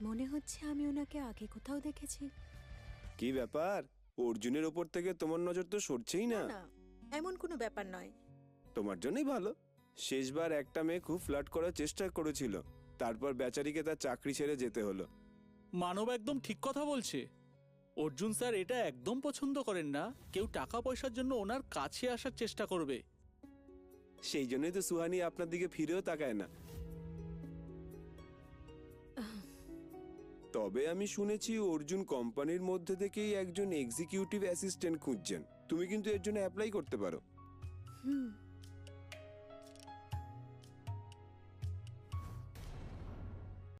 মনে হচ্ছে আমি ওনাকে আগে কোথাও দেখেছি। কি ব্যাপার? অর্জুনের ওপর থেকে তোমার নজর তো সরছেই না। না এমন কোনো ব্যাপার নয়। তোমার জন্যই ভালো। শেষবার একটা মেয়ে খুব ফ্লার্ট করার চেষ্টা করেছিল। তারপর বেচারিকে তার চাকরি ছেড়ে যেতে হলো। মানব একদম ঠিক কথা বলছে। অর্জুন স্যার এটা একদম পছন্দ করেন না। কেউ টাকা পয়সার জন্য ওনার কাছে আসার চেষ্টা করবে। সেই জন্যই তো সুহানি আপনার দিকে ফিরেও তাকায় না। তবে আমি শুনেছি অর্জুন কোম্পানির মধ্যে থেকেই একজন এক্সিকিউটিভ অ্যাসিস্ট্যান্ট খুঁজছেন। তুমি কিন্তু এর জন্য অ্যাপ্লাই করতে পারো। হুম।